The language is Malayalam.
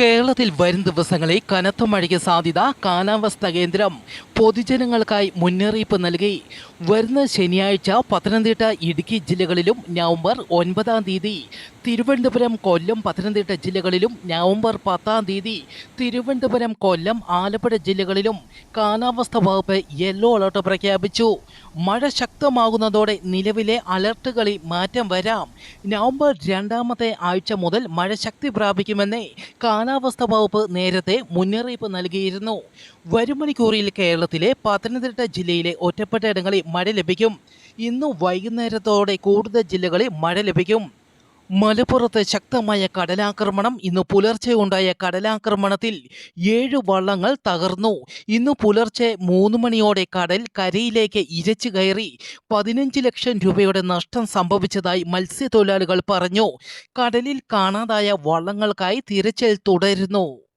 കേരളത്തിൽ വരും ദിവസങ്ങളിൽ കനത്ത മഴയ്ക്ക് സാധ്യത കാലാവസ്ഥാ കേന്ദ്രം പൊതുജനങ്ങൾക്കായി മുന്നറിയിപ്പ് നൽകി. വരുന്ന ശനിയാഴ്ച പത്തനംതിട്ട ഇടുക്കി ജില്ലകളിലും നവംബർ ഒൻപതാം തീയതി തിരുവനന്തപുരം കൊല്ലം പത്തനംതിട്ട ജില്ലകളിലും നവംബർ പത്താം തീയതി തിരുവനന്തപുരം കൊല്ലം ആലപ്പുഴ ജില്ലകളിലും കാലാവസ്ഥാ വകുപ്പ് യെല്ലോ അലർട്ട് പ്രഖ്യാപിച്ചു. മഴ ശക്തമാകുന്നതോടെ നിലവിലെ അലർട്ടുകളിൽ മാറ്റം വരാം. നവംബർ രണ്ടാമത്തെ ആഴ്ച മുതൽ മഴ ശക്തി പ്രാപിക്കുമെന്ന് കാലാവസ്ഥാ വകുപ്പ് നേരത്തെ മുന്നറിയിപ്പ് നൽകിയിരുന്നു. വരും മണിക്കൂറിൽ കേരളത്തിലെ പത്തനംതിട്ട ജില്ലയിലെ ഒറ്റപ്പെട്ട ഇടങ്ങളിൽ മഴ ലഭിക്കും. ഇന്ന് വൈകുന്നേരത്തോടെ കൂടുതൽ ജില്ലകളിൽ മഴ ലഭിക്കും. മലപ്പുറത്ത് ശക്തമായ കടലാക്രമണം ഇന്ന് പുലർച്ചെ ഉണ്ടായ കടലാക്രമണത്തിൽ ഏഴ് വള്ളങ്ങൾ തകർന്നു. ഇന്ന് പുലർച്ചെ മൂന്ന് മണിയോടെ കടൽ കരയിലേക്ക് ഇരച്ചു കയറി. പതിനഞ്ച് ലക്ഷം രൂപയുടെ നഷ്ടം സംഭവിച്ചതായി മത്സ്യത്തൊഴിലാളികൾ പറഞ്ഞു. കടലിൽ കാണാതായ വള്ളങ്ങൾക്കായി തിരച്ചിൽ തുടരുന്നു.